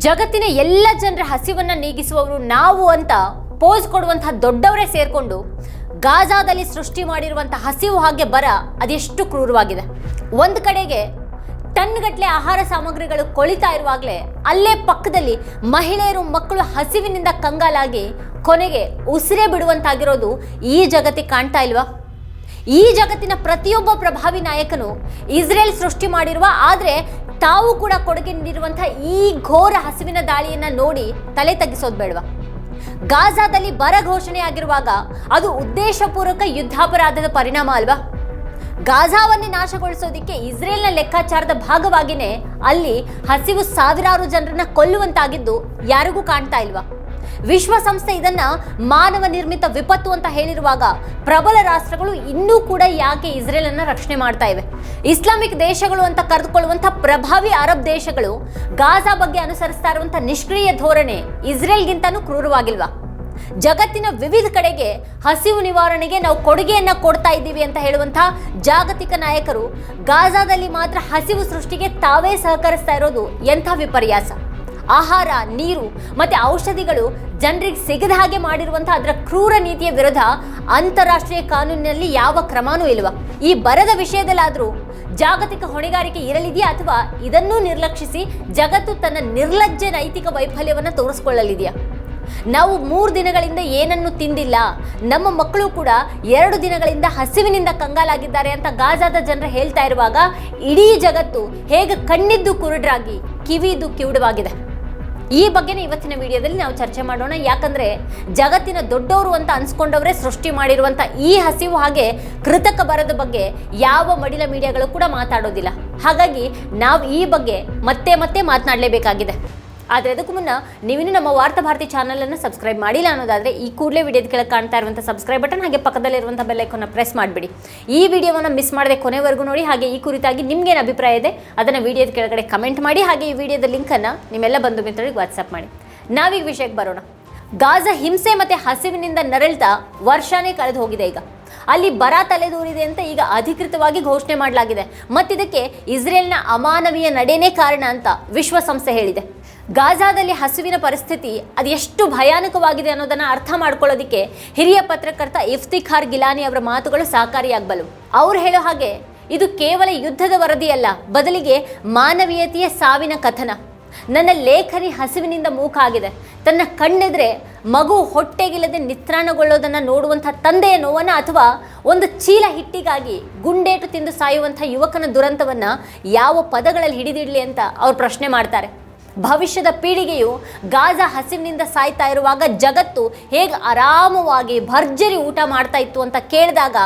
ಜಗತ್ತಿನ ಎಲ್ಲ ಜನರ ಹಸಿವನ್ನ ನೀಗಿಸುವವರು ನಾವು ಅಂತ ಪೋಸ್ ಕೊಡುವಂತಹ ದೊಡ್ಡವರೇ ಸೇರ್ಕೊಂಡು ಗಾಜಾದಲ್ಲಿ ಸೃಷ್ಟಿ ಮಾಡಿರುವಂತಹ ಹಸಿವು ಹಾಗೆ ಬರ ಅದೆಷ್ಟು ಕ್ರೂರವಾಗಿದೆ. ಒಂದು ಕಡೆಗೆ ಟನ್ಗಟ್ಟಲೆ ಆಹಾರ ಸಾಮಗ್ರಿಗಳು ಕೊಳಿತಾ ಇರುವಾಗಲೇ ಅಲ್ಲೇ ಪಕ್ಕದಲ್ಲಿ ಮಹಿಳೆಯರು ಮಕ್ಕಳು ಹಸಿವಿನಿಂದ ಕಂಗಾಲಾಗಿ ಕೊನೆಗೆ ಉಸಿರೇ ಬಿಡುವಂತಾಗಿರೋದು ಈ ಜಗತ್ತಿಗೆ ಕಾಣ್ತಾ ಇಲ್ವಾ? ಈ ಜಗತ್ತಿನ ಪ್ರತಿಯೊಬ್ಬ ಪ್ರಭಾವಿ ನಾಯಕನು ಇಸ್ರೇಲ್ ಸೃಷ್ಟಿ ಮಾಡಿರುವ, ಆದರೆ ತಾವು ಕೂಡ ಕೊಡುಗೆ ನೀಡಿರುವಂತಹ ಈ ಘೋರ ಹಸಿವಿನ ದಾಳಿಯನ್ನ ನೋಡಿ ತಲೆ ತಗ್ಗಿಸೋದು ಬೇಡವಾ? ಗಾಜಾದಲ್ಲಿ ಬರ ಘೋಷಣೆ ಆಗಿರುವಾಗ ಅದು ಉದ್ದೇಶಪೂರ್ವಕ ಯುದ್ಧಾಪರಾಧದ ಪರಿಣಾಮ ಅಲ್ವಾ? ಗಾಜಾವನ್ನೇ ನಾಶಗೊಳಿಸೋದಿಕ್ಕೆ ಇಸ್ರೇಲ್ನ ಲೆಕ್ಕಾಚಾರದ ಭಾಗವಾಗಿನೇ ಅಲ್ಲಿ ಹಸಿವು ಸಾವಿರಾರು ಜನರನ್ನ ಕೊಲ್ಲುವಂತಾಗಿದ್ದು ಯಾರಿಗೂ ಕಾಣ್ತಾ ಇಲ್ವಾ? ವಿಶ್ವಸಂಸ್ಥೆ ಇದನ್ನ ಮಾನವ ನಿರ್ಮಿತ ವಿಪತ್ತು ಅಂತ ಹೇಳಿರುವಾಗ ಪ್ರಬಲ ರಾಷ್ಟ್ರಗಳು ಇನ್ನೂ ಕೂಡ ಯಾಕೆ ಇಸ್ರೇಲ್ ಅನ್ನ ರಕ್ಷಣೆ ಮಾಡ್ತಾ ಇವೆ? ಇಸ್ಲಾಮಿಕ್ ದೇಶಗಳು ಅಂತ ಕರೆದುಕೊಳ್ಳುವಂಥ ಪ್ರಭಾವಿ ಅರಬ್ ದೇಶಗಳು ಗಾಜಾ ಬಗ್ಗೆ ಅನುಸರಿಸ್ತಾ ಇರುವಂಥ ನಿಷ್ಕ್ರಿಯ ಧೋರಣೆ ಇಸ್ರೇಲ್ಗಿಂತನೂ ಕ್ರೂರವಾಗಿಲ್ವಾ? ಜಗತ್ತಿನ ವಿವಿಧ ಕಡೆಗೆ ಹಸಿವು ನಿವಾರಣೆಗೆ ನಾವು ಕೊಡುಗೆಯನ್ನ ಕೊಡ್ತಾ ಇದ್ದೀವಿ ಅಂತ ಹೇಳುವಂಥ ಜಾಗತಿಕ ನಾಯಕರು ಗಾಜಾದಲ್ಲಿ ಮಾತ್ರ ಹಸಿವು ಸೃಷ್ಟಿಗೆ ತಾವೇ ಸಹಕರಿಸ್ತಾ ಇರೋದು ಎಂಥ ವಿಪರ್ಯಾಸ? ಆಹಾರ, ನೀರು ಮತ್ತೆ ಔಷಧಿಗಳು ಜನರಿಗೆ ಸಿಗದ ಹಾಗೆ ಮಾಡಿರುವಂಥ ಅದರ ಕ್ರೂರ ನೀತಿಯ ವಿರುದ್ಧ ಅಂತಾರಾಷ್ಟ್ರೀಯ ಕಾನೂನಿನಲ್ಲಿ ಯಾವ ಕ್ರಮನೂ ಇಲ್ವಾ? ಈ ಬರದ ವಿಷಯದಲ್ಲಾದರೂ ಜಾಗತಿಕ ಹೊಣೆಗಾರಿಕೆ ಇರಲಿದೆಯಾ ಅಥವಾ ಇದನ್ನೂ ನಿರ್ಲಕ್ಷಿಸಿ ಜಗತ್ತು ತನ್ನ ನಿರ್ಲಜ್ಜ ನೈತಿಕ ವೈಫಲ್ಯವನ್ನು ತೋರಿಸ್ಕೊಳ್ಳಲಿದೆಯಾ? ನಾವು ಮೂರು ದಿನಗಳಿಂದ ಏನನ್ನು ತಿಂದಿಲ್ಲ. ನಮ್ಮ ಮಕ್ಕಳು ಕೂಡ ಎರಡು ದಿನಗಳಿಂದ ಹಸಿವಿನಿಂದ ಕಂಗಾಲಾಗಿದ್ದಾರೆ ಅಂತ ಗಾಜಾದ ಜನರು ಹೇಳ್ತಾ ಇರುವಾಗ, ಇಡೀ ಜಗತ್ತು ಹೇಗೆ ಕಣ್ಣಿದ್ದು ಕುರುಡ್ರಾಗಿ ಕಿವಿದು ಕಿವುಡವಾಗಿದೆ. ಈ ಬಗ್ಗೆನೇ ಇವತ್ತಿನ ವಿಡಿಯೋದಲ್ಲಿ ನಾವು ಚರ್ಚೆ ಮಾಡೋಣ. ಯಾಕಂದ್ರೆ ಜಗತ್ತಿನ ದೊಡ್ಡವರು ಅಂತ ಅನ್ಸ್ಕೊಂಡವರೇ ಸೃಷ್ಟಿ ಮಾಡಿರುವಂತ ಈ ಹಸಿವು ಹಾಗೆ ಕೃತಕ ಬರದ ಬಗ್ಗೆ ಯಾವ ಮಡಿಲ ಮೀಡಿಯಾಗಳು ಕೂಡ ಮಾತಾಡೋದಿಲ್ಲ. ಹಾಗಾಗಿ ನಾವು ಈ ಬಗ್ಗೆ ಮತ್ತೆ ಮತ್ತೆ ಮಾತನಾಡಲೇಬೇಕಾಗಿದೆ. ಆದರೆ ಅದಕ್ಕೂ ಮುನ್ನ ನೀವಿನ ನಮ್ಮ ವಾರ್ತಾ ಭಾರತಿ ಚಾನಲನ್ನು ಸಬ್ಸ್ಕ್ರೈಬ್ ಮಾಡಿಲ್ಲ ಅನ್ನೋದಾದರೆ ಈ ಕೂಡಲೇ ವಿಡಿಯೋದ ಕೆಳಗೆ ಕಾಣ್ತಾ ಇರುವಂಥ ಸಬ್ಸ್ಕ್ರೈಬ್ ಬಟನ್ ಹಾಗೆ ಪಕ್ಕದಲ್ಲಿರುವಂಥ ಬೆಲ್ಲೈಕನ್ನು ಪ್ರೆಸ್ ಮಾಡಿಬಿಡಿ. ಈ ವಿಡಿಯೋವನ್ನು ಮಿಸ್ ಮಾಡದೆ ಕೊನೆವರೆಗೂ ನೋಡಿ, ಹಾಗೆ ಈ ಕುರಿತಾಗಿ ನಿಮಗೇನು ಅಭಿಪ್ರಾಯ ಇದೆ, ಅದನ್ನು ವಿಡಿಯೋದ ಕೆಳಗಡೆ ಕಮೆಂಟ್ ಮಾಡಿ, ಹಾಗೆ ಈ ವಿಡಿಯೋದ ಲಿಂಕನ್ನು ನಿಮ್ಮೆಲ್ಲ ಬಂಧು ಮಿತ್ರರಿಗೆ ವಾಟ್ಸಪ್ ಮಾಡಿ. ನಾವೀಗ ವಿಷಯಕ್ಕೆ ಬರೋಣ. ಗಾಜಾ ಹಿಂಸೆ ಮತ್ತು ಹಸಿವಿನಿಂದ ನರಳ್ತಾ ವರ್ಷನೇ ಕಳೆದು ಹೋಗಿದೆ ಈಗ. ಅಲ್ಲಿ ಬರ ತಲೆದೂರಿದೆ ಅಂತ ಈಗ ಅಧಿಕೃತವಾಗಿ ಘೋಷಣೆ ಮಾಡಲಾಗಿದೆ. ಮತ್ತಿದಕ್ಕೆ ಇಸ್ರೇಲ್ನ ಅಮಾನವೀಯ ನಡೆನೇ ಕಾರಣ ಅಂತ ವಿಶ್ವಸಂಸ್ಥೆ ಹೇಳಿದೆ. ಗಾಜಾದಲ್ಲಿ ಹಸುವಿನ ಪರಿಸ್ಥಿತಿ ಅದು ಎಷ್ಟು ಭಯಾನಕವಾಗಿದೆ ಅನ್ನೋದನ್ನು ಅರ್ಥ ಮಾಡ್ಕೊಳ್ಳೋದಕ್ಕೆ ಹಿರಿಯ ಪತ್ರಕರ್ತ ಇಫ್ತಿಖಾರ್ ಗಿಲಾನಿ ಅವರ ಮಾತುಗಳು ಸಹಕಾರಿಯಾಗಬಲ್ಲವು ಅವ್ರು ಹೇಳೋ ಹಾಗೆ ಇದು ಕೇವಲ ಯುದ್ಧದ ವರದಿಯಲ್ಲ, ಬದಲಿಗೆ ಮಾನವೀಯತೆಯ ಸಾವಿನ ಕಥನ. ನನ್ನ ಲೇಖನಿ ಹಸುವಿನಿಂದ ಮೂಕಾಗಿದೆ. ತನ್ನ ಕಣ್ಣೆದ್ರೆ ಮಗು ಹೊಟ್ಟೆಗಿಲ್ಲದೆ ನಿತ್ರಾಣಗೊಳ್ಳೋದನ್ನು ನೋಡುವಂಥ ತಂದೆಯ ನೋವನ್ನ ಅಥವಾ ಒಂದು ಚೀಲ ಹಿಟ್ಟಿಗಾಗಿ ಗುಂಡೇಟು ತಿಂದು ಸಾಯುವಂಥ ಯುವಕನ ದುರಂತವನ್ನು ಯಾವ ಪದಗಳಲ್ಲಿ ಹಿಡಿದಿಡಲಿ ಅಂತ ಅವ್ರು ಪ್ರಶ್ನೆ ಮಾಡ್ತಾರೆ. ಭವಿಷ್ಯದ ಪೀಳಿಗೆಯು ಗಾಜಾ ಹಸಿವಿನಿಂದ ಸಾಯ್ತಾ ಇರುವಾಗ ಜಗತ್ತು ಹೇಗೆ ಆರಾಮವಾಗಿ ಭರ್ಜರಿ ಊಟ ಮಾಡ್ತಾ ಇತ್ತು ಅಂತ ಕೇಳಿದಾಗ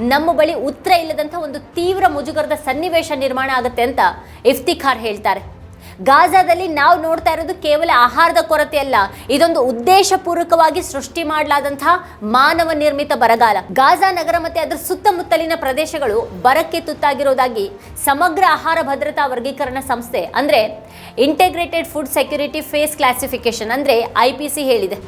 ನಮ್ಮ ಬಳಿ ಉತ್ತರ ಇಲ್ಲದಂಥ ಒಂದು ತೀವ್ರ ಮುಜುಗರದ ಸನ್ನಿವೇಶ ನಿರ್ಮಾಣ ಆಗುತ್ತೆ ಅಂತ ಇಫ್ತಿಖಾರ್ ಹೇಳ್ತಾರೆ. ಗಾಜಾದಲ್ಲಿ ನಾವು ನೋಡ್ತಾ ಇರೋದು ಕೇವಲ ಆಹಾರದ ಕೊರತೆ ಅಲ್ಲ. ಇದೊಂದು ಉದ್ದೇಶಪೂರ್ವಕವಾಗಿ ಸೃಷ್ಟಿ ಮಾಡಲಾದಂತಹ ಮಾನವ ನಿರ್ಮಿತ ಬರಗಾಲ. ಗಾಜಾ ನಗರ ಮತ್ತೆ ಅದರ ಸುತ್ತಮುತ್ತಲಿನ ಪ್ರದೇಶಗಳು ಬರಕ್ಕೆ ತುತ್ತಾಗಿರೋದಾಗಿ ಸಮಗ್ರ ಆಹಾರ ಭದ್ರತಾ ವರ್ಗೀಕರಣ ಸಂಸ್ಥೆ, ಅಂದ್ರೆ integrated food security phase classification ಅಂದ್ರೆ ಐ ಪಿ ಸಿ ಹೇಳಿದೆ.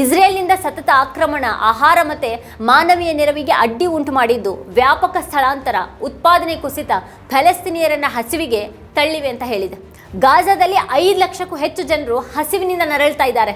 ಇಸ್ರೇಲ್ನಿಂದ ಸತತ ಆಕ್ರಮಣ, ಆಹಾರ ಮತ್ತೆ ಮಾನವೀಯ ನೆರವಿಗೆ ಅಡ್ಡಿ ಉಂಟು ಮಾಡಿದ್ದು ವ್ಯಾಪಕ ಸ್ಥಳಾಂತರ, ಉತ್ಪಾದನೆ ಕುಸಿತ, ಫಲಸ್ತೀನಿಯರನ್ನ ಹಸಿವಿಗೆ ತಳ್ಳಿವೆ ಅಂತ ಹೇಳಿದೆ. ಗಾಜಾದಲ್ಲಿ ಐದು ಲಕ್ಷಕ್ಕೂ ಹೆಚ್ಚು ಜನರು ಹಸಿವಿನಿಂದ ನರಳ್ತಾ ಇದ್ದಾರೆ.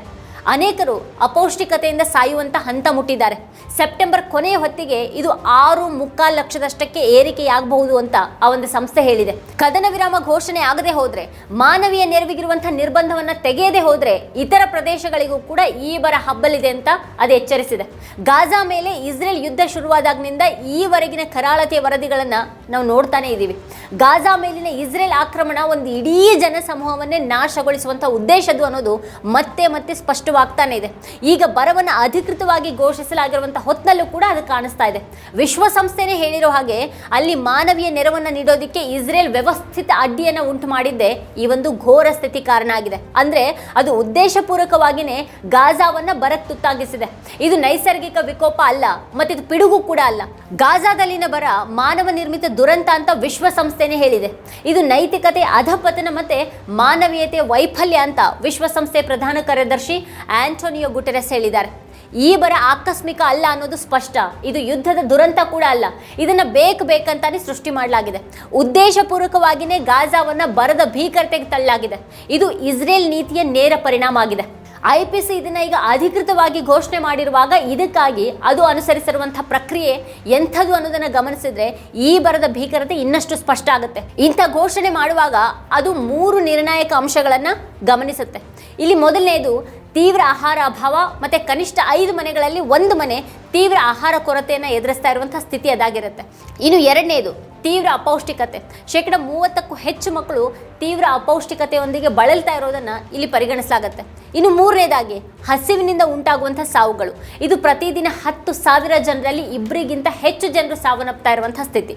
ಅನೇಕರು ಅಪೌಷ್ಟಿಕತೆಯಿಂದ ಸಾಯುವಂತ ಹಂತ ಮುಟ್ಟಿದ್ದಾರೆ. ಸೆಪ್ಟೆಂಬರ್ ಕೊನೆಯ ಹೊತ್ತಿಗೆ ಇದು ಆರು ಮುಕ್ಕಾಲು ಲಕ್ಷದಷ್ಟಕ್ಕೆ ಏರಿಕೆಯಾಗಬಹುದು ಅಂತ ಆ ಒಂದು ಸಂಸ್ಥೆ ಹೇಳಿದೆ. ಕದನ ವಿರಾಮ ಘೋಷಣೆ ಆಗದೆ ಹೋದ್ರೆ, ಮಾನವೀಯ ನೆರವಿಗಿರುವಂಥ ನಿರ್ಬಂಧವನ್ನ ತೆಗೆಯದೆ ಹೋದ್ರೆ ಇತರ ಪ್ರದೇಶಗಳಿಗೂ ಕೂಡ ಈ ಬರ ಹಬ್ಬಲಿದೆ ಅಂತ ಅದು ಎಚ್ಚರಿಸಿದೆ. ಗಾಜಾ ಮೇಲೆ ಇಸ್ರೇಲ್ ಯುದ್ಧ ಶುರುವಾದಾಗಿನಿಂದ ಈವರೆಗಿನ ಕರಾಳತೆಯ ವರದಿಗಳನ್ನ ನಾವು ನೋಡ್ತಾನೆ ಇದ್ದೀವಿ. ಗಾಜಾ ಮೇಲಿನ ಇಸ್ರೇಲ್ ಆಕ್ರಮಣ ಒಂದು ಇಡೀ ಜನಸಮೂಹವನ್ನೇ ನಾಶಗೊಳಿಸುವಂಥ ಉದ್ದೇಶದ್ದು ಅನ್ನೋದು ಮತ್ತೆ ಮತ್ತೆ ಸ್ಪಷ್ಟವಾಗ್ತಾನೆ ಇದೆ. ಈಗ ಬರವನ್ನು ಅಧಿಕೃತವಾಗಿ ಘೋಷಿಸಲಾಗಿರುವಂಥ ಹೊತ್ತಿನಲ್ಲೂ ಕೂಡ ಅದು ಕಾಣಿಸ್ತಾ ಇದೆ. ವಿಶ್ವಸಂಸ್ಥೆನೇ ಹೇಳಿರೋ ಹಾಗೆ ಅಲ್ಲಿ ಮಾನವೀಯ ನೆರವನ್ನು ನೀಡೋದಕ್ಕೆ ಇಸ್ರೇಲ್ ವ್ಯವಸ್ಥಿತ ಅಡ್ಡಿಯನ್ನು ಉಂಟು ಮಾಡಿದ್ದೇ ಈ ಒಂದು ಘೋರ ಸ್ಥಿತಿ ಕಾರಣ ಆಗಿದೆ. ಅಂದರೆ ಅದು ಉದ್ದೇಶಪೂರ್ವಕವಾಗಿಯೇ ಗಾಜಾವನ್ನು ಬರಕ್ ತುತ್ತಾಗಿಸಿದೆ. ಇದು ನೈಸರ್ಗಿಕ ವಿಕೋಪ ಅಲ್ಲ ಮತ್ತು ಇದು ಪಿಡುಗು ಕೂಡ ಅಲ್ಲ. ಗಾಜಾದಲ್ಲಿನ ಬರ ಮಾನವ ನಿರ್ಮಿತ ದುರಂತ ಅಂತ ವಿಶ್ವಸಂಸ್ಥೆನೇ ಹೇಳಿದೆ. ಇದು ನೈತಿಕತೆ, ಅಧಪತನ ಮತ್ತೆ ಮಾನವೀಯತೆ, ವೈಫಲ್ಯ ಅಂತ ವಿಶ್ವಸಂಸ್ಥೆ ಪ್ರಧಾನ ಕಾರ್ಯದರ್ಶಿ ಆಂಟೋನಿಯೋ ಗುಟೆರೆಸ್ ಹೇಳಿದ್ದಾರೆ. ಈ ಬರ ಆಕಸ್ಮಿಕ ಅಲ್ಲ ಅನ್ನೋದು ಸ್ಪಷ್ಟ. ಇದು ಯುದ್ಧದ ದುರಂತ ಕೂಡ ಅಲ್ಲ. ಇದನ್ನ ಬೇಕು ಬೇಕಂತಾನೆ ಸೃಷ್ಟಿ ಮಾಡಲಾಗಿದೆ. ಉದ್ದೇಶಪೂರ್ವಕವಾಗಿಯೇ ಗಾಜಾವನ್ನ ಬರದ ಭೀಕರತೆಗೆ ತಳ್ಳಲಾಗಿದೆ ಇದು ಇಸ್ರೇಲ್ ನೀತಿಯ ನೇರ ಪರಿಣಾಮ ಆಗಿದೆ. ಐ ಪಿ ಸಿ ಇದನ್ನು ಈಗ ಅಧಿಕೃತವಾಗಿ ಘೋಷಣೆ ಮಾಡಿರುವಾಗ ಇದಕ್ಕಾಗಿ ಅದು ಅನುಸರಿಸಿರುವಂಥ ಪ್ರಕ್ರಿಯೆ ಎಂಥದ್ದು ಅನ್ನೋದನ್ನು ಗಮನಿಸಿದ್ರೆ ಈ ಬರದ ಭೀಕರತೆ ಇನ್ನಷ್ಟು ಸ್ಪಷ್ಟ ಆಗುತ್ತೆ. ಇಂಥ ಘೋಷಣೆ ಮಾಡುವಾಗ ಅದು ಮೂರು ನಿರ್ಣಾಯಕ ಅಂಶಗಳನ್ನು ಗಮನಿಸುತ್ತೆ. ಇಲ್ಲಿ ಮೊದಲನೇದು ತೀವ್ರ ಆಹಾರ ಅಭಾವ ಮತ್ತು ಕನಿಷ್ಠ ಐದು ಮನೆಗಳಲ್ಲಿ ಒಂದು ಮನೆ ತೀವ್ರ ಆಹಾರ ಕೊರತೆಯನ್ನು ಎದುರಿಸ್ತಾ ಇರುವಂಥ ಸ್ಥಿತಿ ಅದಾಗಿರುತ್ತೆ. ಇನ್ನು ಎರಡನೇದು, ತೀವ್ರ ಅಪೌಷ್ಟಿಕತೆ. ಶೇಕಡ ಮೂವತ್ತಕ್ಕೂ ಹೆಚ್ಚು ಮಕ್ಕಳು ತೀವ್ರ ಅಪೌಷ್ಟಿಕತೆಯೊಂದಿಗೆ ಬಳಲ್ತಾ ಇರೋದನ್ನ ಇಲ್ಲಿ ಪರಿಗಣಿಸಲಾಗುತ್ತೆ. ಇನ್ನು ಮೂರನೇದಾಗಿ, ಹಸಿವಿನಿಂದ ಉಂಟಾಗುವಂಥ ಸಾವುಗಳು. ಇದು ಪ್ರತಿದಿನ ಹತ್ತು ಸಾವಿರ ಜನರಲ್ಲಿ ಇಬ್ಬರಿಗಿಂತ ಹೆಚ್ಚು ಜನರು ಸಾವನ್ನಪ್ತಾ ಇರುವಂಥ ಸ್ಥಿತಿ.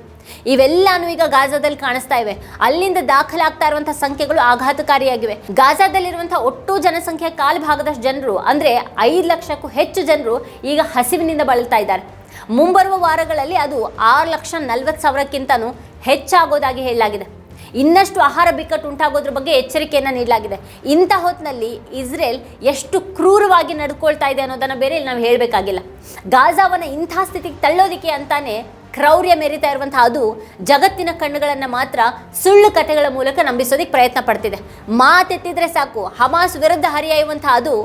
ಇವೆಲ್ಲಾನು ಈಗ ಗಾಜಾದಲ್ಲಿ ಕಾಣಿಸ್ತಾ ಇವೆ. ಅಲ್ಲಿಂದ ದಾಖಲಾಗ್ತಾ ಇರುವಂತಹ ಸಂಖ್ಯೆಗಳು ಆಘಾತಕಾರಿಯಾಗಿವೆ. ಗಾಜಾದಲ್ಲಿರುವಂತಹ ಒಟ್ಟು ಜನಸಂಖ್ಯೆಯ ಕಾಲು ಭಾಗದಷ್ಟು ಜನರು, ಅಂದ್ರೆ ಐದು ಲಕ್ಷಕ್ಕೂ ಹೆಚ್ಚು ಜನರು ಈಗ ಹಸಿವಿನಿಂದ ಬಳಲ್ತಾ ಇದ್ದಾರೆ. ಮುಂಬರುವ ವಾರಗಳಲ್ಲಿ ಅದು ಆರು ಲಕ್ಷ ನಲವತ್ತು ಸಾವಿರಕ್ಕಿಂತನೂ ಹೆಚ್ಚಾಗೋದಾಗಿ ಹೇಳಲಾಗಿದೆ. ಇನ್ನಷ್ಟು ಆಹಾರ ಬಿಕ್ಕಟ್ಟು ಉಂಟಾಗೋದ್ರ ಬಗ್ಗೆ ಎಚ್ಚರಿಕೆಯನ್ನು ನೀಡಲಾಗಿದೆ. ಇಂಥ ಹೊತ್ತಿನಲ್ಲಿ ಇಸ್ರೇಲ್ ಎಷ್ಟು ಕ್ರೂರವಾಗಿ ನಡ್ಕೊಳ್ತಾ ಇದೆ ಅನ್ನೋದನ್ನು ಬೇರೆ ನಾವು ಹೇಳಬೇಕಾಗಿಲ್ಲ. ಗಾಜಾವನ್ನ ಇಂಥ ಸ್ಥಿತಿಗೆ ತಳ್ಳೋದಿಕ್ಕೆ ಅಂತಾನೆ ಕ್ರೌರ್ಯ ಮೆರಿತಾ ಇರುವಂತಹ ಅದು ಜಗತ್ತಿನ ಕಣ್ಣುಗಳನ್ನು ಮಾತ್ರ ಸುಳ್ಳು ಕಥೆಗಳ ಮೂಲಕ ನಂಬಿಸೋದಕ್ಕೆ ಪ್ರಯತ್ನ ಪಡ್ತಿದೆ. ಮಾತೆತ್ತಿದ್ರೆ ಸಾಕು, ಹಮಾಸ್ ವಿರುದ್ಧ ಹರಿಯಾಯುವಂತಹ ಅದು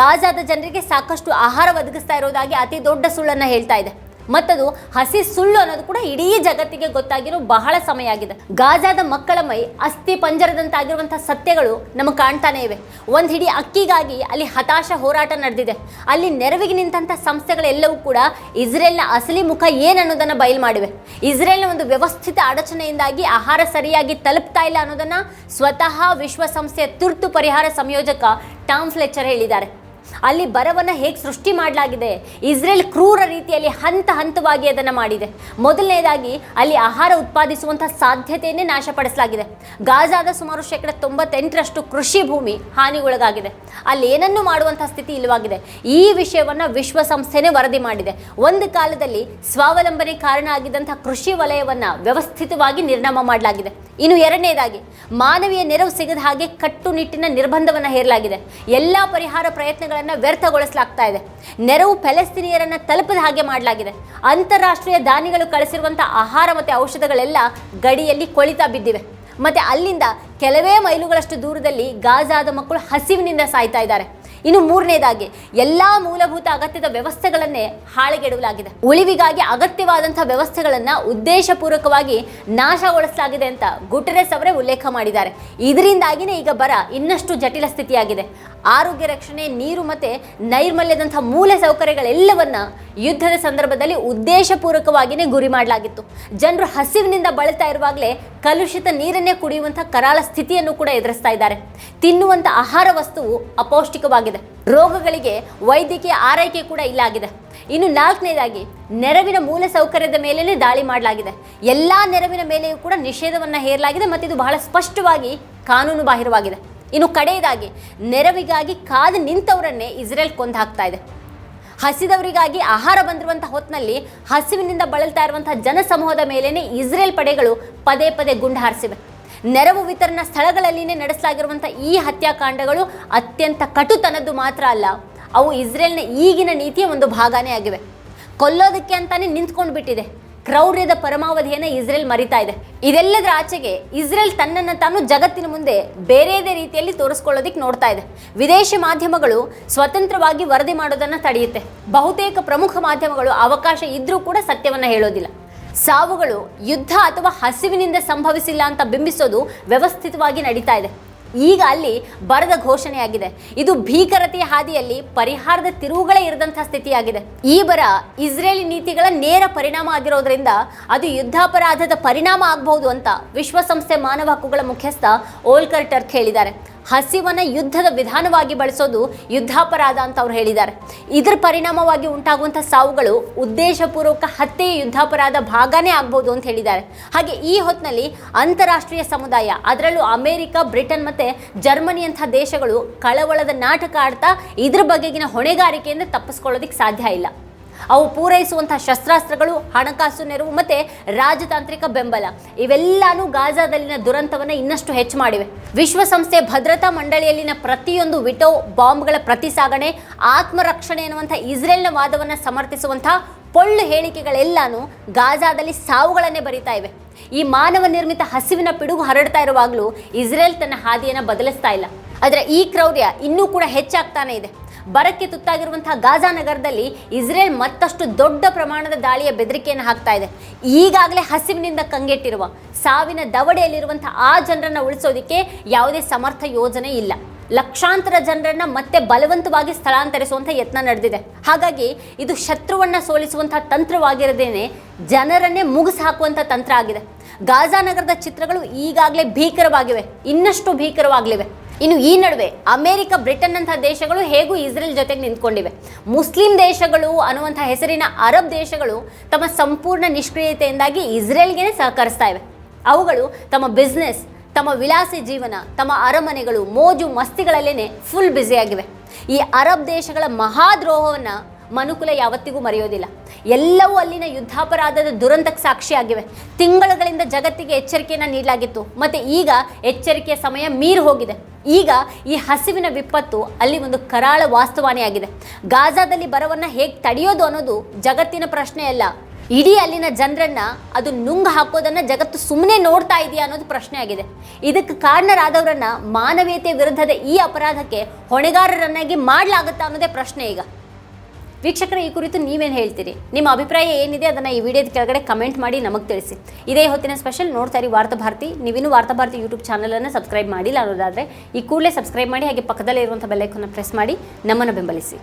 ಗಾಜಾದ ಜನರಿಗೆ ಸಾಕಷ್ಟು ಆಹಾರ ಒದಗಿಸ್ತಾ ಇರೋದಾಗಿ ಅತಿ ದೊಡ್ಡ ಸುಳ್ಳನ್ನು ಹೇಳ್ತಾ ಇದೆ. ಮತ್ತದು ಹಸಿ ಸುಳ್ಳು ಅನ್ನೋದು ಕೂಡ ಇಡೀ ಜಗತ್ತಿಗೆ ಗೊತ್ತಾಗಿರೋ ಬಹಳ ಸಮಯ ಆಗಿದೆ. ಗಾಜಾದ ಮಕ್ಕಳ ಮೈ ಅಸ್ಥಿ ಪಂಜರದಂತಾಗಿರುವಂತಹ ಸತ್ಯಗಳು ನಮಗೆ ಕಾಣ್ತಾನೆ ಇವೆ. ಒಂದು ಹಿಡಿ ಅಕ್ಕಿಗಾಗಿ ಅಲ್ಲಿ ಹತಾಶ ಹೋರಾಟ ನಡೆದಿದೆ. ಅಲ್ಲಿ ನೆರವಿಗೆ ನಿಂತಹ ಸಂಸ್ಥೆಗಳೆಲ್ಲವೂ ಕೂಡ ಇಸ್ರೇಲ್ನ ಅಸಲಿ ಮುಖ ಏನನ್ನೋದನ್ನ ಬಯಲು ಮಾಡಿವೆ. ಇಸ್ರೇಲ್ನ ಒಂದು ವ್ಯವಸ್ಥಿತ ಅಡಚಣೆಯಿಂದಾಗಿ ಆಹಾರ ಸರಿಯಾಗಿ ತಲುಪ್ತಾ ಇಲ್ಲ ಅನ್ನೋದನ್ನ ಸ್ವತಃ ವಿಶ್ವಸಂಸ್ಥೆಯ ತುರ್ತು ಪರಿಹಾರ ಸಂಯೋಜಕ ಟಾಮ್ ಫ್ಲೆಚರ್ ಹೇಳಿದ್ದಾರೆ. ಅಲ್ಲಿ ಬರವನ್ನು ಹೇಗೆ ಸೃಷ್ಟಿ ಮಾಡಲಾಗಿದೆ? ಇಸ್ರೇಲ್ ಕ್ರೂರ ರೀತಿಯಲ್ಲಿ ಹಂತ ಹಂತವಾಗಿ ಅದನ್ನು ಮಾಡಿದೆ. ಮೊದಲನೇದಾಗಿ ಅಲ್ಲಿ ಆಹಾರ ಉತ್ಪಾದಿಸುವಂಥ ಸಾಧ್ಯತೆಯನ್ನೇ ನಾಶಪಡಿಸಲಾಗಿದೆ. ಗಾಜಾದ ಸುಮಾರು ಶೇಕಡ ತೊಂಬತ್ತೆಂಟರಷ್ಟು ಕೃಷಿ ಭೂಮಿ ಹಾನಿಗೊಳಗಾಗಿದೆ. ಅಲ್ಲಿ ಏನನ್ನು ಮಾಡುವಂಥ ಸ್ಥಿತಿ ಇಲ್ಲವಾಗಿದೆ. ಈ ವಿಷಯವನ್ನು ವಿಶ್ವಸಂಸ್ಥೆನೇ ವರದಿ ಮಾಡಿದೆ. ಒಂದು ಕಾಲದಲ್ಲಿ ಸ್ವಾವಲಂಬನೆ ಕಾರಣ ಆಗಿದ್ದಂಥ ಕೃಷಿ ವಲಯವನ್ನು ವ್ಯವಸ್ಥಿತವಾಗಿ ನಿರ್ನಾಮ ಮಾಡಲಾಗಿದೆ. ಇನ್ನು ಎರಡನೇದಾಗಿ, ಮಾನವೀಯ ನೆರವು ಸಿಗದ ಹಾಗೆ ಕಟ್ಟುನಿಟ್ಟಿನ ನಿರ್ಬಂಧವನ್ನು ಹೇರಲಾಗಿದೆ. ಎಲ್ಲ ಪರಿಹಾರ ಪ್ರಯತ್ನಗಳನ್ನು ವ್ಯರ್ಥಗೊಳಿಸಲಾಗ್ತಾ ಇದೆ. ನೆರವು ಫೆಲೆಸ್ತೀನಿಯರನ್ನು ತಲುಪದ ಹಾಗೆ ಮಾಡಲಾಗಿದೆ. ಅಂತಾರಾಷ್ಟ್ರೀಯ ದಾನಿಗಳು ಕಳಿಸಿರುವಂಥ ಆಹಾರ ಮತ್ತು ಔಷಧಗಳೆಲ್ಲ ಗಡಿಯಲ್ಲಿ ಕೊಳಿತಾ ಬಿದ್ದಿವೆ. ಮತ್ತೆ ಅಲ್ಲಿಂದ ಕೆಲವೇ ಮೈಲುಗಳಷ್ಟು ದೂರದಲ್ಲಿ ಗಾಜಾದ ಮಕ್ಕಳು ಹಸಿವಿನಿಂದ ಸಾಯ್ತಾ ಇದ್ದಾರೆ. ಇನ್ನು ಮೂರನೇದಾಗಿ, ಎಲ್ಲ ಮೂಲಭೂತ ಅಗತ್ಯದ ವ್ಯವಸ್ಥೆಗಳನ್ನೇ ಹಾಳೆಗೆಡಲಾಗಿದೆ ಉಳಿವಿಗಾಗಿ ಅಗತ್ಯವಾದಂತಹ ವ್ಯವಸ್ಥೆಗಳನ್ನ ಉದ್ದೇಶಪೂರ್ವಕವಾಗಿ ನಾಶಗೊಳಿಸಲಾಗಿದೆ ಅಂತ ಗುಟೆರೆಸ್ ಅವರೇ ಉಲ್ಲೇಖ ಮಾಡಿದ್ದಾರೆ. ಇದರಿಂದಾಗಿನೇ ಈಗ ಬರ ಇನ್ನಷ್ಟು ಜಟಿಲ ಸ್ಥಿತಿಯಾಗಿದೆ. ಆರೋಗ್ಯ ರಕ್ಷಣೆ, ನೀರು ಮತ್ತೆ ನೈರ್ಮಲ್ಯದಂತಹ ಮೂಲ ಸೌಕರ್ಯಗಳೆಲ್ಲವನ್ನ ಯುದ್ಧದ ಸಂದರ್ಭದಲ್ಲಿ ಉದ್ದೇಶಪೂರ್ವಕವಾಗಿಯೇ ಗುರಿ ಮಾಡಲಾಗಿತ್ತು. ಜನರು ಹಸಿವಿನಿಂದ ಬಳಲ್ತಾ ಇರುವಾಗಲೇ ಕಲುಷಿತ ನೀರನ್ನೇ ಕುಡಿಯುವಂತಹ ಕರಾಳ ಸ್ಥಿತಿಯನ್ನು ಕೂಡ ಎದುರಿಸ್ತಾ ಇದ್ದಾರೆ. ತಿನ್ನುವಂಥ ಆಹಾರ ವಸ್ತುವು ಅಪೌಷ್ಟಿಕವಾಗಿದೆ. ರೋಗಗಳಿಗೆ ವೈದ್ಯಕೀಯ ಆರೈಕೆ ಕೂಡ ಇಲ್ಲಾಗಿದೆ. ಇನ್ನು ನಾಲ್ಕನೇದಾಗಿ, ನೆರವಿನ ಮೂಲ ಸೌಕರ್ಯದ ಮೇಲೇನೆ ದಾಳಿ ಮಾಡಲಾಗಿದೆ. ಎಲ್ಲಾ ನೆರವಿನ ಮೇಲೆಯೂ ಕೂಡ ನಿಷೇಧವನ್ನ ಹೇರಲಾಗಿದೆ ಮತ್ತು ಇದು ಬಹಳ ಸ್ಪಷ್ಟವಾಗಿ ಕಾನೂನು ಬಾಹಿರವಾಗಿದೆ. ಇನ್ನು ಕಡೆಯದಾಗಿ, ನೆರವಿಗಾಗಿ ಕಾದು ನಿಂತವರನ್ನೇ ಇಸ್ರೇಲ್ ಕೊಂದು ಹಾಕ್ತಾ ಇದೆ. ಹಸಿದವರಿಗಾಗಿ ಆಹಾರ ಬಂದಿರುವಂಥ ಹೊತ್ತಿನಲ್ಲಿ ಹಸಿವಿನಿಂದ ಬಳಲ್ತಾ ಇರುವಂತಹ ಜನಸಮೂಹದ ಮೇಲೇನೆ ಇಸ್ರೇಲ್ ಪಡೆಗಳು ಪದೇ ಪದೇ ಗುಂಡು ಹಾರಿಸಿವೆ. ನೆರವು ವಿತರಣಾ ಸ್ಥಳಗಳಲ್ಲಿನೇ ನಡೆಸಲಾಗಿರುವಂಥ ಈ ಹತ್ಯಾಕಾಂಡಗಳು ಅತ್ಯಂತ ಕಟುತನದ್ದು ಮಾತ್ರ ಅಲ್ಲ, ಅವು ಇಸ್ರೇಲ್ನ ಈಗಿನ ನೀತಿಯ ಒಂದು ಭಾಗನೇ ಆಗಿವೆ. ಕೊಲ್ಲೋದಕ್ಕೆ ಅಂತಾನೆ ನಿಂತ್ಕೊಂಡು ಬಿಟ್ಟಿದೆ. ಕ್ರೌರ್ಯದ ಪರಮಾವಧಿಯನ್ನು ಇಸ್ರೇಲ್ ಮರಿತಾ ಇದೆ. ಇದೆಲ್ಲದರ ಆಚೆಗೆ ಇಸ್ರೇಲ್ ತನ್ನನ್ನು ತಾನು ಜಗತ್ತಿನ ಮುಂದೆ ಬೇರೆಯದೇ ರೀತಿಯಲ್ಲಿ ತೋರಿಸ್ಕೊಳ್ಳೋದಕ್ಕೆ ನೋಡ್ತಾ ಇದೆ. ವಿದೇಶಿ ಮಾಧ್ಯಮಗಳು ಸ್ವತಂತ್ರವಾಗಿ ವರದಿ ಮಾಡೋದನ್ನು ತಡೆಯುತ್ತೆ. ಬಹುತೇಕ ಪ್ರಮುಖ ಮಾಧ್ಯಮಗಳು ಅವಕಾಶ ಇದ್ದರೂ ಕೂಡ ಸತ್ಯವನ್ನು ಹೇಳೋದಿಲ್ಲ. ಸಾವುಗಳು ಯುದ್ಧ ಅಥವಾ ಹಸಿವಿನಿಂದ ಸಂಭವಿಸಿಲ್ಲ ಅಂತ ಬಿಂಬಿಸೋದು ವ್ಯವಸ್ಥಿತವಾಗಿ ನಡೀತಾ ಇದೆ. ಈಗ ಅಲ್ಲಿ ಬರದ ಘೋಷಣೆಯಾಗಿದೆ. ಇದು ಭೀಕರತೆಯ ಹಾದಿಯಲ್ಲಿ ಪರಿಹಾರದ ತಿರುವುಗಳೇ ಇರದಂತಹ ಸ್ಥಿತಿಯಾಗಿದೆ. ಈ ಬರ ಇಸ್ರೇಲಿ ನೀತಿಗಳ ನೇರ ಪರಿಣಾಮ ಆಗಿರೋದ್ರಿಂದ ಅದು ಯುದ್ಧಾಪರಾಧದ ಪರಿಣಾಮ ಆಗಬಹುದು ಅಂತ ವಿಶ್ವಸಂಸ್ಥೆ ಮಾನವ ಹಕ್ಕುಗಳ ಮುಖ್ಯಸ್ಥ ಓಲ್ಕರ್ ಟರ್ಕ್ ಹೇಳಿದ್ದಾರೆ ಹಸಿವನ್ನ ಯುದ್ಧದ ವಿಧಾನವಾಗಿ ಬಳಸೋದು ಯುದ್ಧಾಪರಾಧ ಅಂತ ಅವ್ರು ಹೇಳಿದ್ದಾರೆ. ಇದರ ಪರಿಣಾಮವಾಗಿ ಉಂಟಾಗುವಂಥ ಸಾವುಗಳು ಉದ್ದೇಶಪೂರ್ವಕ ಹತ್ಯೆಯ ಯುದ್ಧಾಪರಾಧ ಭಾಗನೇ ಆಗ್ಬೋದು ಅಂತ ಹೇಳಿದ್ದಾರೆ. ಹಾಗೆ ಈ ಹೊತ್ತಿನಲ್ಲಿ ಅಂತಾರಾಷ್ಟ್ರೀಯ ಸಮುದಾಯ, ಅದರಲ್ಲೂ ಅಮೆರಿಕ, ಬ್ರಿಟನ್ ಮತ್ತೆ ಜರ್ಮನಿಯಂಥ ದೇಶಗಳು ಕಳವಳದ ನಾಟಕ ಆಡ್ತಾ ಇದ್ರ ಬಗೆಗಿನ ಹೊಣೆಗಾರಿಕೆಯಿಂದ ತಪ್ಪಿಸ್ಕೊಳ್ಳೋದಕ್ಕೆ ಸಾಧ್ಯ ಇಲ್ಲ. ಅವು ಪೂರೈಸುವಂತಹ ಶಸ್ತ್ರಾಸ್ತ್ರಗಳು, ಹಣಕಾಸು ನೆರವು ಮತ್ತೆ ರಾಜತಾಂತ್ರಿಕ ಬೆಂಬಲ. ಇವೆಲ್ಲಾನು ಗಾಜಾದಲ್ಲಿನ ದುರಂತವನ್ನು ಇನ್ನಷ್ಟು ಹೆಚ್ಚು ಮಾಡಿವೆ. ವಿಶ್ವಸಂಸ್ಥೆ ಭದ್ರತಾ ಮಂಡಳಿಯಲ್ಲಿನ ಪ್ರತಿಯೊಂದು ವಿಟೋ ಬಾಂಬ್ಗಳ ಪ್ರತಿ ಸಾಗಣೆ ಆತ್ಮರಕ್ಷಣೆ ಎನ್ನುವಂಥ ಇಸ್ರೇಲ್ನ ವಾದವನ್ನು ಸಮರ್ಥಿಸುವಂತಹ ಪೊಳ್ಳು ಹೇಳಿಕೆಗಳೆಲ್ಲಾನು ಗಾಜಾದಲ್ಲಿ ಸಾವುಗಳನ್ನೇ ಬರಿತಾ ಇವೆ. ಈ ಮಾನವ ನಿರ್ಮಿತ ಹಸಿವಿನ ಪಿಡುಗು ಹರಡ್ತಾ ಇರುವಾಗಲೂ ಇಸ್ರೇಲ್ ತನ್ನ ಹಾದಿಯನ್ನು ಬದಲಿಸ್ತಾ ಇಲ್ಲ. ಆದರೆ ಈ ಕ್ರೌರ್ಯ ಇನ್ನೂ ಕೂಡ ಹೆಚ್ಚಾಗ್ತಾನೆ ಇದೆ. ಬರಕ್ಕೆ ತುತ್ತಾಗಿರುವಂತಹ ಗಾಜಾ ನಗರದಲ್ಲಿ ಇಸ್ರೇಲ್ ಮತ್ತಷ್ಟು ದೊಡ್ಡ ಪ್ರಮಾಣದ ದಾಳಿಯ ಬೆದರಿಕೆಯನ್ನು ಹಾಕ್ತಾ ಇದೆ. ಈಗಾಗಲೇ ಹಸಿವಿನಿಂದ ಕಂಗೆಟ್ಟಿರುವ ಸಾವಿನ ದವಡೆಯಲ್ಲಿರುವಂತಹ ಆ ಜನರನ್ನು ಉಳಿಸೋದಕ್ಕೆ ಯಾವುದೇ ಸಮರ್ಥ ಯೋಜನೆ ಇಲ್ಲ. ಲಕ್ಷಾಂತರ ಜನರನ್ನ ಮತ್ತೆ ಬಲವಂತವಾಗಿ ಸ್ಥಳಾಂತರಿಸುವಂಥ ಯತ್ನ ನಡೆದಿದೆ. ಹಾಗಾಗಿ ಇದು ಶತ್ರುವನ್ನ ಸೋಲಿಸುವಂತಹ ತಂತ್ರವಾಗಿರದೇನೆ ಜನರನ್ನೇ ಮುಗಿಸಿ ಹಾಕುವಂಥ ತಂತ್ರ ಆಗಿದೆ. ಗಾಜಾ ನಗರದ ಚಿತ್ರಗಳು ಈಗಾಗಲೇ ಭೀಕರವಾಗಿವೆ. ಇನ್ನಷ್ಟು ಭೀಕರವಾಗಲಿವೆ. ಇನ್ನು ಈ ನಡುವೆ ಅಮೆರಿಕ, ಬ್ರಿಟನ್ ಅಂತಹ ದೇಶಗಳು ಹೇಗೂ ಇಸ್ರೇಲ್ ಜೊತೆಗೆ ನಿಂತ್ಕೊಂಡಿವೆ. ಮುಸ್ಲಿಂ ದೇಶಗಳು ಅನ್ನುವಂಥ ಹೆಸರಿನ ಅರಬ್ ದೇಶಗಳು ತಮ್ಮ ಸಂಪೂರ್ಣ ನಿಷ್ಕ್ರಿಯತೆಯಿಂದಾಗಿ ಇಸ್ರೇಲ್ಗೆ ಸಹಕರಿಸ್ತಾ ಇವೆ. ಅವುಗಳು ತಮ್ಮ ಬಿಸ್ನೆಸ್ ತಮ್ಮ ವಿಲಾಸಿ ಜೀವನ, ತಮ್ಮ ಅರಮನೆಗಳು, ಮೋಜು ಮಸ್ತಿಗಳಲ್ಲೇನೆ ಫುಲ್ ಬ್ಯುಸಿಯಾಗಿವೆ ಈ ಅರಬ್ ದೇಶಗಳ ಮಹಾದ್ರೋಹವನ್ನು ಮನುಕುಲ ಯಾವತ್ತಿಗೂ ಮರೆಯೋದಿಲ್ಲ. ಎಲ್ಲವೂ ಅಲ್ಲಿನ ಯುದ್ಧಾಪರಾಧದ ದುರಂತಕ್ಕೆ ಸಾಕ್ಷಿಯಾಗಿವೆ ತಿಂಗಳುಗಳಿಂದ ಜಗತ್ತಿಗೆ ಎಚ್ಚರಿಕೆಯನ್ನು ನೀಡಲಾಗಿತ್ತು. ಮತ್ತು ಈಗ ಎಚ್ಚರಿಕೆಯ ಸಮಯ ಮೀರಿ ಹೋಗಿದೆ. ಈಗ ಈ ಹಸಿವಿನ ವಿಪತ್ತು ಅಲ್ಲಿ ಒಂದು ಕರಾಳ ವಾಸ್ತವಾನಿಯಾಗಿದೆ ಗಾಜಾದಲ್ಲಿ ಬರವನ್ನು ಹೇಗೆ ತಡೆಯೋದು ಅನ್ನೋದು ಜಗತ್ತಿನ ಪ್ರಶ್ನೆ ಅಲ್ಲ. ಇಡೀ ಅಲ್ಲಿನ ಜನರನ್ನ ಅದು ನುಂಗ್ ಹಾಕೋದನ್ನ ಜಗತ್ತು ಸುಮ್ಮನೆ ನೋಡ್ತಾ ಇದೆಯಾ ಅನ್ನೋದು ಪ್ರಶ್ನೆ ಆಗಿದೆ. ಇದಕ್ಕೆ ಕಾರಣರಾದವರನ್ನ ಮಾನವೀಯತೆ ವಿರುದ್ಧದ ಈ ಅಪರಾಧಕ್ಕೆ ಹೊಣೆಗಾರರನ್ನಾಗಿ ಮಾಡಲಾಗುತ್ತಾ ಅನ್ನೋದೇ ಪ್ರಶ್ನೆ ಈಗ. ವೀಕ್ಷಕರ, ಈ ಕುರಿತು ನೀವೇನು ಹೇಳ್ತೀರಿ? ನಿಮ್ಮ ಅಭಿಪ್ರಾಯ ಏನಿದೆ? ಅದನ್ನು ಈ ವಿಡಿಯೋದ ಕೆಳಗಡೆ ಕಮೆಂಟ್ ಮಾಡಿ ನಮಗೆ ತಿಳಿಸಿ. ಇದೇ ಹೊತ್ತಿನ ಸ್ಪೆಷಲ್ ನೋಡ್ತಾ ಇರಿ ವಾರ್ತಾ ಭಾರತಿ. ನೀವಿನ್ನೂ ವಾರ್ತಾ ಭಾರತಿ ಯೂಟ್ಯೂಬ್ ಚಾನಲನ್ನು ಸಬ್ಸ್ಕ್ರೈಬ್ ಮಾಡಿಲ್ಲ ಅನ್ನೋದಾದರೆ, ಈ ಕೂಡಲೇ ಸಬ್ಸ್ಕ್ರೈಬ್ ಮಾಡಿ, ಹಾಗೆ ಪಕ್ಕದಲ್ಲೇ ಇರುವಂಥ ಬೆಲ್ಲೈಕನ್ನು ಪ್ರೆಸ್ ಮಾಡಿ, ನಮ್ಮನ್ನು ಬೆಂಬಲಿಸಿ.